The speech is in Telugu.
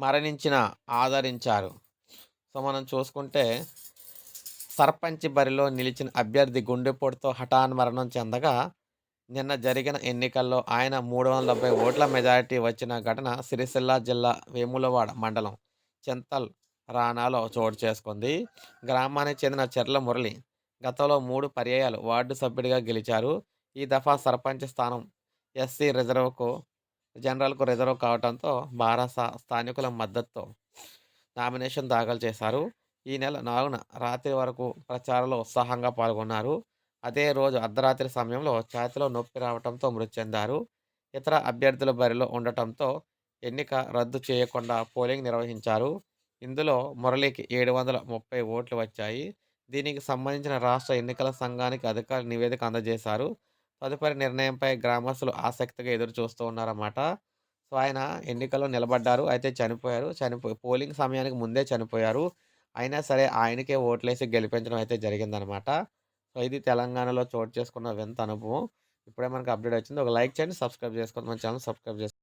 మరణించిన ఆదరించారు. సో మనం చూసుకుంటే సర్పంచ్ బరిలో నిలిచిన అభ్యర్థి గుండెపోటుతో హఠాన్ మరణం చెందగా నిన్న జరిగిన ఎన్నికల్లో ఆయన మూడు వందల డెబ్బై ఓట్ల మెజారిటీ వచ్చిన ఘటన సిరిసిల్ల జిల్లా వేములవాడ మండలం చింతల్ రాణాలో చోటు చేసుకుంది. గ్రామానికి చెందిన చెర్ల మురళి గతంలో మూడు పర్యాయాలు వార్డు సభ్యుడిగా గెలిచారు. ఈ దఫా సర్పంచ్ స్థానం ఎస్సీ రిజర్వ్కు జనరల్కు రిజర్వ్ కావడంతో భారత స్థానికుల మద్దతుతో నామినేషన్ దాఖలు చేశారు. ఈ నెల నాలుగున రాత్రి వరకు ప్రచారంలో ఉత్సాహంగా పాల్గొన్నారు. అదే రోజు అర్ధరాత్రి సమయంలో ఛాతిలో నొప్పి రావడంతో మృతి చెందారు. ఇతర అభ్యర్థుల బరిలో ఉండటంతో ఎన్నిక రద్దు చేయకుండా పోలింగ్ నిర్వహించారు. ఇందులో మురళికి ఏడు వందల ముప్పై ఓట్లు వచ్చాయి. దీనికి సంబంధించిన రాష్ట్ర ఎన్నికల సంఘానికి అధికారులు నివేదిక అందజేశారు. తదుపరి నిర్ణయంపై గ్రామస్తులు ఆసక్తిగా ఎదురు చూస్తూ ఉన్నారన్నమాట. సో ఆయన ఎన్నికల్లో నిలబడ్డారు అయితే చనిపోయారు. చనిపోయి పోలింగ్ సమయానికి ముందే చనిపోయారు. అయినా సరే ఆయనకే ఓట్లేసి గెలిపించడం అయితే జరిగిందనమాట సో ఇది తెలంగాణలో చోటు చేసుకున్న వింత అనుభవం. ఇప్పుడే మనకు అప్డేట్ వచ్చింది. ఒక లైక్ చేయండి సబ్స్క్రైబ్ చేసుకోండి. మన ఛానల్ సబ్స్క్రైబ్ చేసుకోండి